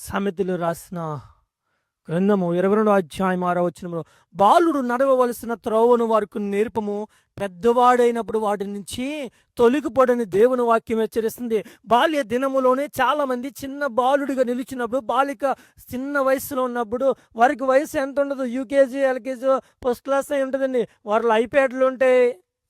సమితిలో రాసిన గ్రంథము ఇరవై రెండో అధ్యాయం ఆరో వచ్చినప్పుడు బాలుడు నడవవలసిన త్రోవను వారికి నేర్పము పెద్దవాడైనప్పుడు వాటి నుంచి తొలగిపోడని దేవుని వాక్యం హెచ్చరిస్తుంది. బాల్య దినములోనే చాలామంది చిన్న బాలుడిగా నిలిచినప్పుడు బాలిక చిన్న వయసులో ఉన్నప్పుడు వారికి వయసు ఎంత ఉండదు యూకేజీ ఎల్కేజీ ఫస్ట్ క్లాస్ అయి ఉంటుందండి. వారిలో ఐప్యాడ్లు ఉంటాయి.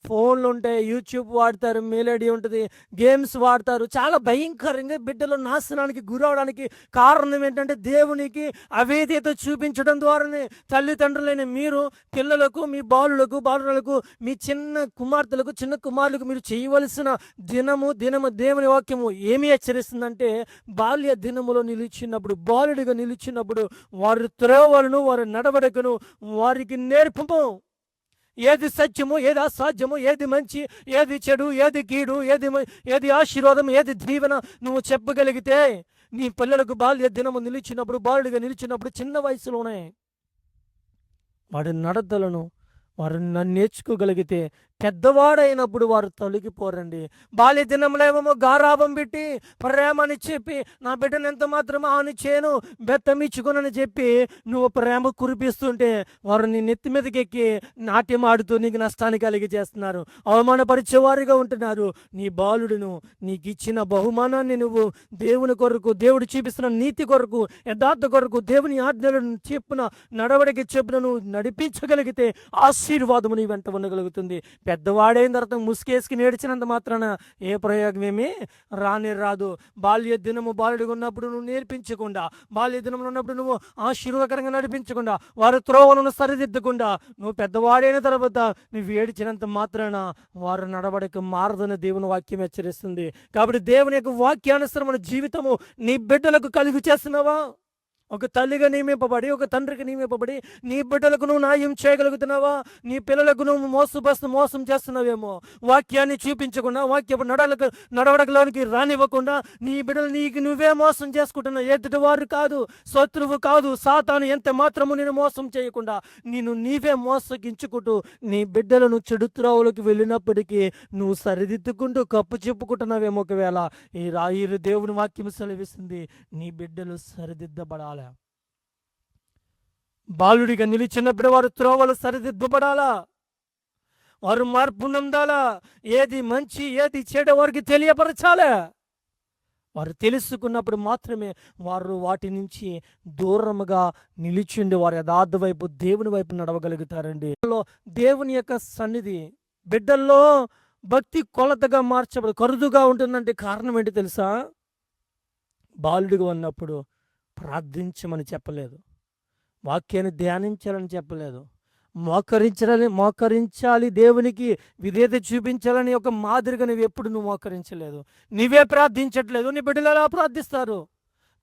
ఫోన్లు ఉంటాయి యూట్యూబ్ వాడతారు మెలడీ ఉంటుంది గేమ్స్ వాడతారు. చాలా భయంకరంగా బిడ్డలు నాశనానికి గురవడానికి కారణం ఏంటంటే దేవునికి అవేదిత చూపించడం ద్వారానే తల్లిదండ్రులైన మీరు పిల్లలకు మీ బాలులకు బాలులకు మీ చిన్న కుమార్తెలకు చిన్న కుమారులకు మీరు చేయవలసిన దినము దినము దేవుని వాక్యము ఏమి హెచ్చరిస్తుందంటే బాల్య దినములో నిలిచినప్పుడు బాలుడిగా నిలిచినప్పుడు వారి త్రోవలను వారి నడవడికను వారికి నేర్పము. ఏది సత్యము ఏది అసాధ్యము ఏది మంచి ఏది చెడు ఏది కీడు ఏది ఏది ఆశీర్వాదం ఏది దీవెన నువ్వు చెప్పగలిగితే నీ పిల్లలకు బాల్య దినము నిలిచినప్పుడు బాలుడిగా నిలిచినప్పుడు చిన్న వయసులోనే వాడి నడతలను వారు నన్ను నేర్చుకోగలిగితే పెద్దవాడైనప్పుడు వారు తొలగిపోరండి. బాల్య దినంలేమో గారాభం పెట్టి ప్రేమని చెప్పి నా బిడ్డను ఎంత మాత్రం ఆని చేయను బెత్తమిచ్చుకునని చెప్పి నువ్వు ప్రేమ కురిపిస్తుంటే వారు నీ నెత్తి మీదకెక్కి నాట్యం ఆడుతూ నీకు నష్టాన్ని కలిగి చేస్తున్నారు అవమానపరిచేవారిగా ఉంటున్నారు. నీ బాలుడును నీకు ఇచ్చిన బహుమానాన్ని నువ్వు దేవుని కొరకు దేవుడు చూపిస్తున్న నీతి కొరకు యథార్థ కొరకు దేవుని ఆజ్ఞలను చెప్పున నడవడికి చెప్పున నువ్వు నడిపించగలిగితే ఆశీర్వాదము నీ వెంట ఉండగలుగుతుంది. పెద్దవాడైన తర్వాత ముసుకేసుకి నేర్చినంత మాత్రాన ఏ ప్రయోగం ఏమీ రాని రాదు బాల్య దినము బాలుడిగా ఉన్నప్పుడు నువ్వు నేర్పించకుండా బాల్య దినంలో ఉన్నప్పుడు నువ్వు ఆశీర్వాదకరంగా నడిపించకుండా వారి త్రోవలను సరిదిద్దకుండా నువ్వు పెద్దవాడైన తర్వాత నువ్వు ఏడిచినంత మాత్రాన వారు నడవడిక మారదని దేవుని వాక్యం హెచ్చరిస్తుంది. కాబట్టి దేవుని యొక్క వాక్యానుసరమైన జీవితము నీ బిడ్డలకు కలిగి చేస్తున్నావా? ఒక తల్లిగా నియమింపబడి ఒక తండ్రికి నియమింపబడి నీ బిడ్డలకు నువ్వు న్యాయం చేయగలుగుతున్నావా? నీ పిల్లలకు నువ్వు మోసబస్తు మోసం చేస్తున్నావేమో? వాక్యాన్ని చూపించకుండా వాక్యపు నడలకు నడవడకలోనికి రానివ్వకుండా నీ బిడ్డలు నీకు నువ్వే మోసం చేసుకుంటున్నావు ఎదుటి వారు కాదు శత్రువు కాదు సాతాను ఎంత మాత్రము నేను మోసం చేయకుండా నేను నీవే మోసగించుకుంటూ నీ బిడ్డలను చెడు వెళ్ళినప్పటికీ నువ్వు సరిదిద్దుకుంటూ కప్పు చెప్పుకుంటున్నావేమో ఒకవేళ? ఈ రాయిరు దేవుని వాక్యం సెలవిస్తుంది నీ బిడ్డలు సరిదిద్దబడాలి. బాలుడిగా నిలిచినప్పుడు వారు త్రోవలు సరిదిద్దుపడాలా వారు మార్పు నందాలా? ఏది మంచి ఏది చెడు వారికి తెలియపరచాలా? వారు తెలుసుకున్నప్పుడు మాత్రమే వారు వాటి నుంచి దూరముగా నిలిచిండి. వారి యథార్థ వైపు దేవుని వైపు నడవగలుగుతారండి. దేవుని యొక్క సన్నిధి బిడ్డల్లో భక్తి కొలతగా మార్చబడు కరుదుగా ఉంటుందంటే కారణం ఏంటి తెలుసా? బాలుడిగా ఉన్నప్పుడు ప్రార్థించమని చెప్పలేదు. వాక్యాన్ని ధ్యానించాలని చెప్పలేదు. మోకరించాలని మోకరించాలి దేవునికి విధేత చూపించాలని ఒక మాదిరిగా నువ్వు ఎప్పుడు నువ్వు మోకరించలేదు. నీవే ప్రార్థించట్లేదు నీ బిడ్డలు ఎలా ప్రార్థిస్తారు?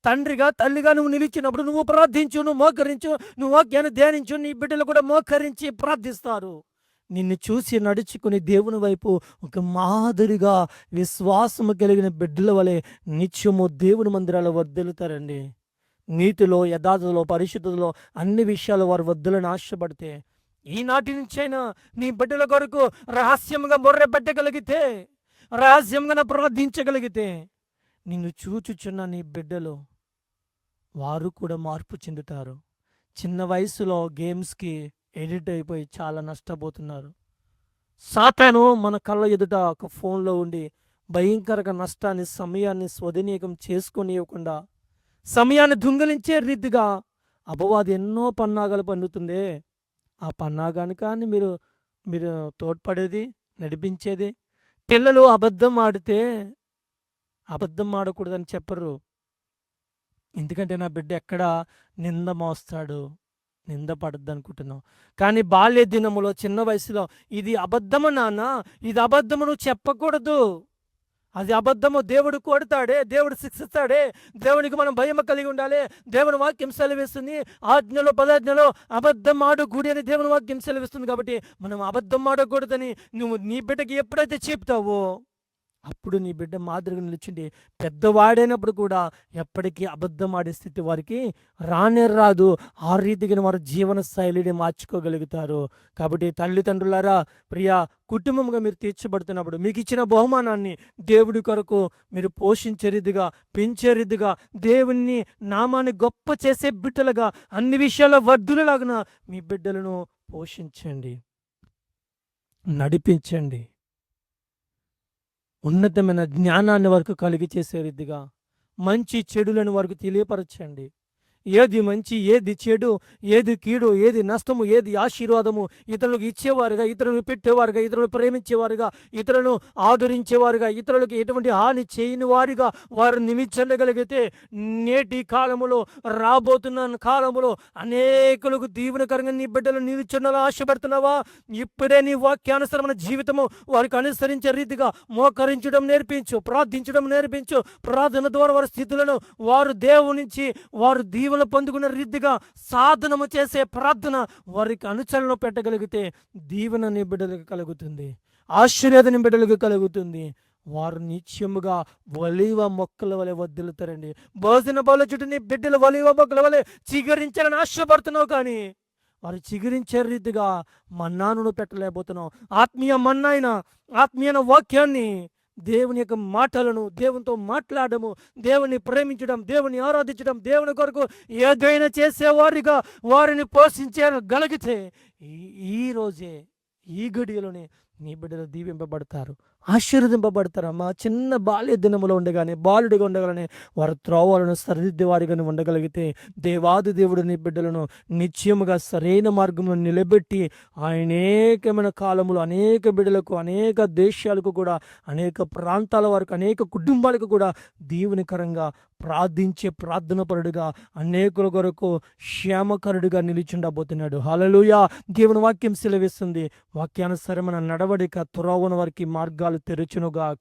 తండ్రిగా తల్లిగా నువ్వు నిలిచినప్పుడు నువ్వు ప్రార్థించు నువ్వు మోకరించు నువ్వు వాక్యాన్ని ధ్యానించు నీ బిడ్డలు కూడా మోకరించి ప్రార్థిస్తారు. నిన్ను చూసి నడుచుకుని దేవుని వైపు ఒక మాదిరిగా విశ్వాసము కలిగిన బిడ్డల వలె నిత్యము దేవుని మందిరాలు వర్దిలుతారండి నీతిలో యథార్థలో పరిశుద్ధతలో అన్ని విషయాలు వారు వద్దులని ఆశపడితే ఈనాటి నుంచైనా నీ బిడ్డల కొరకు రహస్యంగా మొర్రె పెట్టగలిగితే రహస్యంగా ప్రార్థించగలిగితే నిన్ను చూచుచున్న నీ బిడ్డలు వారు కూడా మార్పు చెందుతారు. చిన్న వయసులో గేమ్స్కి ఎడిట్ అయిపోయి చాలా నష్టపోతున్నారు. సాతాను మన కళ్ళ ఎదుట ఒక ఫోన్లో ఉండి భయంకరంగా నష్టాన్ని సమయాన్ని స్వదనీకం చేసుకొని ఇవ్వకుండా సమయాన్ని దొంగిలించే రీతిగా అపవాది ఎన్నో పన్నాగాలు పన్నుతుంది ఆ పన్నాగాని కానీ మీరు మీరు తోడ్పడేది నడిపించేది. పిల్లలు అబద్ధం ఆడితే అబద్ధం ఆడకూడదని చెప్పరు. ఎందుకంటే నా బిడ్డ ఎక్కడ నింద మోస్తాడు నింద పడద్దు అనుకుంటున్నావు కానీ బాల్య దినములో చిన్న వయసులో ఇది అబద్ధము నాన్న ఇది అబద్ధము నువ్వు చెప్పకూడదు. అది అబద్ధము దేవుడు కొడతాడే దేవుడు శిక్షిస్తాడే దేవునికి మనం భయం కలిగి ఉండాలి. దేవుని వాక్యం సెలవిస్తుంది. ఆజ్ఞలో పదాజ్ఞలో అబద్ధం ఆడకూడి అని దేవుని వాక్యం సెలవిస్తుంది కాబట్టి మనం అబద్ధం ఆడకూడదని నువ్వు నీ బిడ్డకి ఎప్పుడైతే చెప్తావో అప్పుడు నీ బిడ్డ మాదిరిగా నిలిచిండి పెద్దవాడైనప్పుడు కూడా ఎప్పటికీ అబద్ధం ఆడే స్థితి వారికి రానే రాదు ఆ రీతిగా వారి జీవన శైలిని మార్చుకోగలుగుతారు. కాబట్టి తల్లిదండ్రులారా ప్రియా కుటుంబంగా మీరు తీర్చబడుతున్నప్పుడు మీకు ఇచ్చిన బహుమానాన్ని దేవుడి కొరకు మీరు పోషించే రీతిగా పెంచే రీతిగా దేవుణ్ణి నామాన్ని గొప్ప చేసే బిడ్డలుగా అన్ని విషయాల్లో వర్ధులలాగిన మీ బిడ్డలను పోషించండి. నడిపించండి. ఉన్నతమైన జ్ఞానాన్ని వరకు కలిగి చేసే రీతిగా మంచి చెడులను వరకు తెలియపరచండి. ఏది మంచి ఏది చెడు ఏది కీడు ఏది నష్టము ఏది ఆశీర్వాదము ఇతరులకు ఇచ్చేవారుగా ఇతరులను పెట్టేవారుగా ఇతరులను ప్రేమించేవారుగా ఇతరులను ఆదరించేవారుగా ఇతరులకు ఎటువంటి హాని చేయని వారిగా వారు నిమించగలిగితే నేటి కాలములో రాబోతున్న కాలములో అనేకులకు దీవెనకరంగా నీ బిడ్డలు నిలుచుండాలని ఆశపడుతున్నావా? ఇప్పుడే నీ వాక్యానుసరమైన జీవితము వారికి అనుసరించే రీతిగా మోకరించడం నేర్పించు ప్రార్థించడం నేర్పించు ప్రార్థన ద్వారా వారి స్థితులను వారు దేవునించి వారు దీవెన పొందుకునే రీతిగా సాధనము చేసే ప్రార్థన వారికి అనుచరణ పెట్టగలిగితే దీవెన నిబిడలకు కలుగుతుంది ఆశీర్వాద నిబిడలకు కలుగుతుంది. వారు నిత్యముగా వలివ మొక్కల వలె వద్దులుతారండి భోజన బౌల చుట్టూ నీ బిడ్డలు వలివ మొక్కల వలె చిగురించాలని ఆశపడుతున్నావు కానీ వారు చిగురించే రీతిగా మన్నాను పెట్టలేకపోతున్నావు. ఆత్మీయ మన్నాయిన ఆత్మీయ వాక్యాన్ని దేవుని యొక్క మాటలను దేవునితో మాట్లాడము దేవుని ప్రేమించడం దేవుని ఆరాధించడం దేవుని కొరకు ఏదైనా చేసేవారిగా వారిని పోషించే గలిగితే ఈ రోజే ఈ గడియలోనే నీ బిడ్డలు దీవింపబడతారు. ఆశీర్వదింపబడతారు అమ్మా చిన్న బాల్య దినములో ఉండగానే బాలుడిగా ఉండగానే వారు త్రోవలను సరిదిద్ది వారిగానే ఉండగలిగితే దేవాది దేవుడు నీ బిడ్డలను నిత్యముగా సరైన మార్గంలో నిలబెట్టి అనేకమైన కాలములు అనేక బిడ్డలకు అనేక దేశాలకు కూడా అనేక ప్రాంతాల వరకు అనేక కుటుంబాలకు కూడా దీవెనకరంగా ప్రార్థించే ప్రార్థన పరుడుగా అనేకుల కొరకు క్షేమకరుడుగా నిలిచిండబోతున్నాడు. హలలుయా దేవుని వాక్యం సెలవిస్తుంది. వాక్యానుసరమైన నడవడిక త్రోవన వారికి మార్గాలు తెరచునుగా